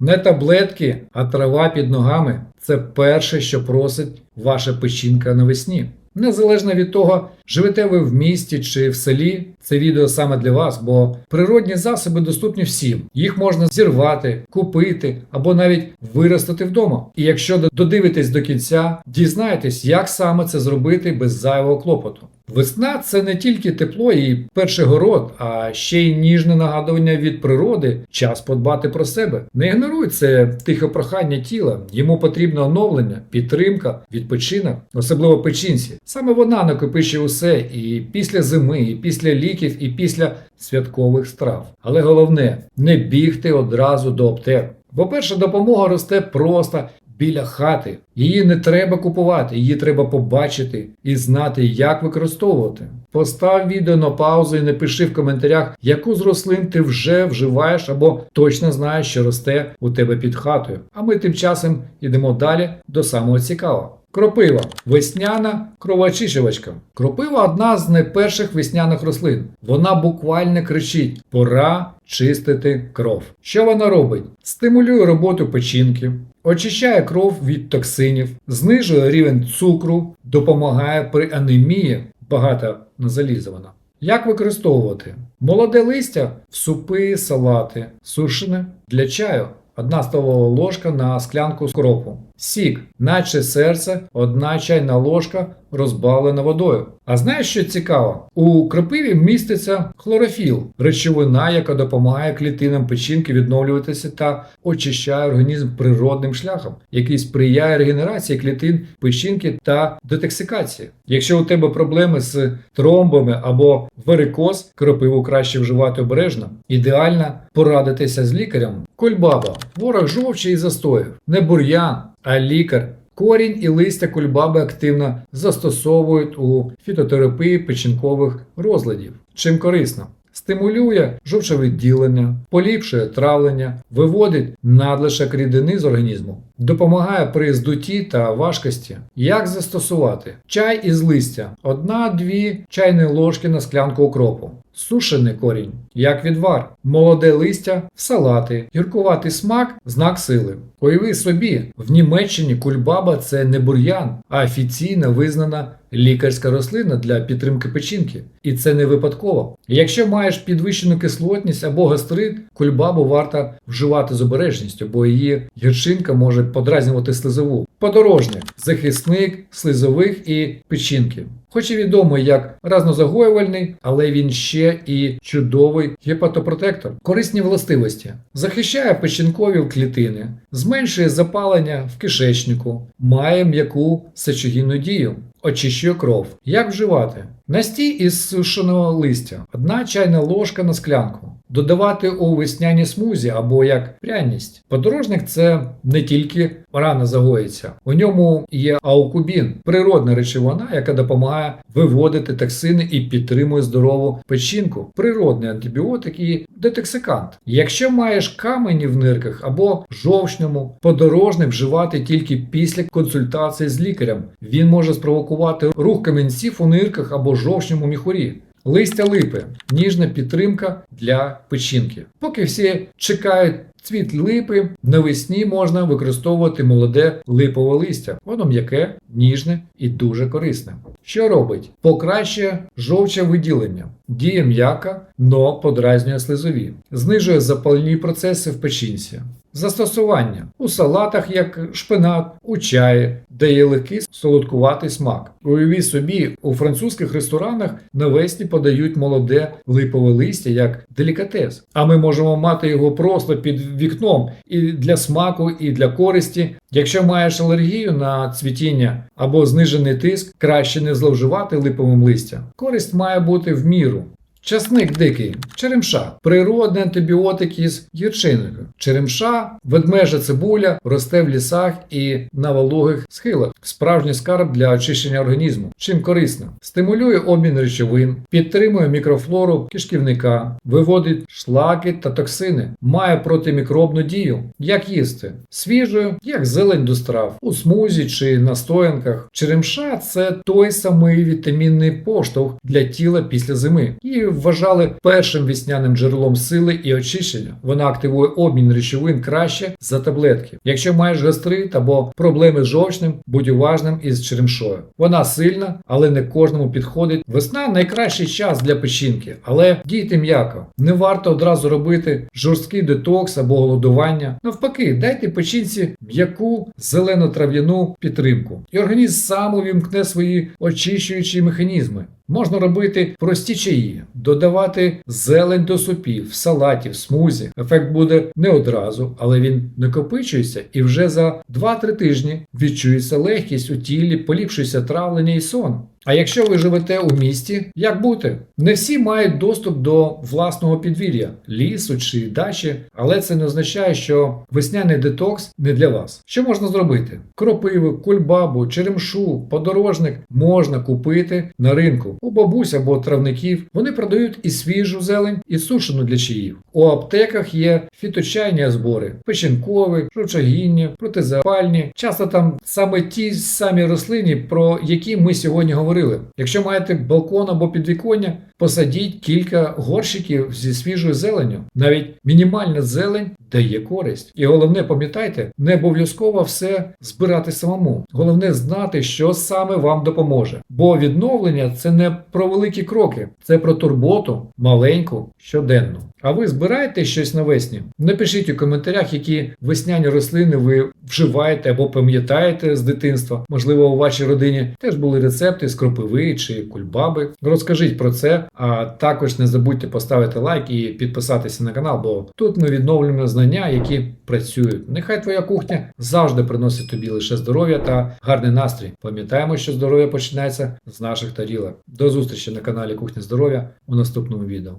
Не таблетки, а трава під ногами це перше, що просить ваша печінка навесні. Незалежно від того, живете ви в місті чи в селі, це відео саме для вас, бо природні засоби доступні всім. Їх можна зірвати, купити або навіть виростити вдома. І якщо додивитесь до кінця, дізнаєтесь, як саме це зробити без зайвого клопоту. Весна це не тільки тепло і перший город, а ще й ніжне нагадування від природи, час подбати про себе. Не ігноруй це тихе прохання тіла. Йому потрібно оновлення, підтримка, відпочинок, особливо печінці. Саме вона накопичує усе і після зими, і після ліків, і після святкових страв. Але головне не бігти одразу до аптек. Бо перша допомога росте просто біля хати. Її не треба купувати, її треба побачити і знати, як використовувати. Постав відео на паузу і напиши в коментарях, яку з рослин ти вже вживаєш або точно знаєш, що росте у тебе під хатою. А ми тим часом йдемо далі до самого цікавого. Кропива весняна кровоочищувачка. Кропива одна з найперших весняних рослин. Вона буквально кричить: пора чистити кров. Що вона робить? Стимулює роботу печінки, очищає кров від токсинів, знижує рівень цукру, допомагає при анемії. Багато на залізо вона. Як використовувати? Молоде листя в супи, салати, сушене для чаю. Одна столова ложка на склянку скропу. Сік, наче серце, одна чайна ложка розбавлена водою. А знаєш, що цікаво? У кропиві міститься хлорофіл, речовина, яка допомагає клітинам печінки відновлюватися та очищає організм природним шляхом, який сприяє регенерації клітин печінки та детоксикації. Якщо у тебе проблеми з тромбами або варикоз, кропиву краще вживати обережно. Ідеально порадитися з лікарем. Кульбаба, ворог жовчі і застоїв, не бур'ян, а лікар. Корінь і листя кульбаби активно застосовують у фітотерапії печінкових розладів. Чим корисно? Стимулює жовчовиділення, поліпшує травлення, виводить надлишок рідини з організму, допомагає при здутті та важкості. Як застосувати? Чай із листя 1-2 чайні ложки на склянку укропу. Сушений корінь, як відвар, молоде листя салати, гіркуватий смак знак сили. Уяви собі, в Німеччині кульбаба це не бур'ян, а офіційно визнана лікарська рослина для підтримки печінки. І це не випадково. Якщо маєш підвищену кислотність або гастрит, кульбабу варто вживати з обережністю, бо її гірчинка може подразнювати слизову. Подорожник, захисник слизових і печінки. Хоч і відомий як разнозагоювальний, але він ще і чудовий гепатопротектор. Корисні властивості. Захищає печінкові клітини, зменшує запалення в кишечнику, має м'яку сечогінну дію, очищує кров. Як вживати? Настій із сушеного листя, одна чайна ложка на склянку. Додавати у весняні смузі або як пряність. Подорожник це не тільки рано загоїться. У ньому є аукубін, природна речовина, яка допомагає виводити токсини і підтримує здорову печінку, природний антибіотик і детоксикант. Якщо маєш камені в нирках або жовчному, подорожник вживати тільки після консультації з лікарем. Він може спровокувати рух камінців у нирках або жовчному міхурі. Листя липи ніжна підтримка для печінки. Поки всі чекають цвіт липи, навесні можна використовувати молоде липове листя. Воно м'яке, ніжне і дуже корисне. Що робить? Покращує жовче виділення, діє м'яка, но подразнює слизові, знижує запальні процеси в печінці. Застосування у салатах, як шпинат, у чаї, дає легкий солодкуватий смак. Уявіть собі, у французьких ресторанах навесні подають молоде липове листя як делікатес. А ми можемо мати його просто під вікном і для смаку, і для користі. Якщо маєш алергію на цвітіння або знижений тиск, краще не зловживати липовим листям. Користь має бути в міру. Часник дикий, черемша, природний антибіотик із гірчиною. Черемша, ведмежа цибуля росте в лісах і на вологих схилах. Справжній скарб для очищення організму. Чим корисно? Стимулює обмін речовин, підтримує мікрофлору кишківника, виводить шлаки та токсини, має протимікробну дію. Як їсти? Свіжою, як зелень до страв, у смузі чи настоянках. Черемша це той самий вітамінний поштовх для тіла після зими. І вважали першим весняним джерелом сили і очищення, вона активує обмін речовин краще за таблетки. Якщо маєш гастрит або проблеми з жовчним, будь уважним із черемшою. Вона сильна, але не кожному підходить. Весна найкращий час для печінки, але дійте м'яко. Не варто одразу робити жорсткий детокс або голодування. Навпаки, дайте печінці м'яку зелено-трав'яну підтримку. І організм сам увімкне свої очищуючі механізми. Можна робити прості чаї, додавати зелень до супів, салатів, смузі. Ефект буде не одразу, але він накопичується і вже за 2-3 тижні відчується легкість у тілі, поліпшується травлення і сон. А якщо ви живете у місті, як бути? Не всі мають доступ до власного підвір'я, лісу чи дачі, але це не означає, що весняний детокс не для вас. Що можна зробити? Кропиву, кульбабу, черемшу, подорожник можна купити на ринку у бабусь або травників. Вони продають і свіжу зелень, і сушену для чаїв. У аптеках є фіточайні збори, печінкові, жовчогінні, протизапальні. Часто там саме ті самі рослини, про які ми сьогодні говорили. Якщо маєте балкон або підвіконня, посадіть кілька горщиків зі свіжою зеленню. Навіть мінімальна зелень дає користь. І головне, пам'ятайте, не обов'язково все збирати самому. Головне знати, що саме вам допоможе. Бо відновлення це не про великі кроки, це про турботу, маленьку, щоденну. А ви збираєте щось навесні? Напишіть у коментарях, які весняні рослини ви вживаєте або пам'ятаєте з дитинства. Можливо, у вашій родині теж були рецепти з кропиви чи кульбаби. Розкажіть про це, а також не забудьте поставити лайк і підписатися на канал, бо тут ми відновлюємо знання, які працюють. Нехай твоя кухня завжди приносить тобі лише здоров'я та гарний настрій. Пам'ятаємо, що здоров'я починається з наших тарілок. До зустрічі на каналі Кухня Здоров'я у наступному відео.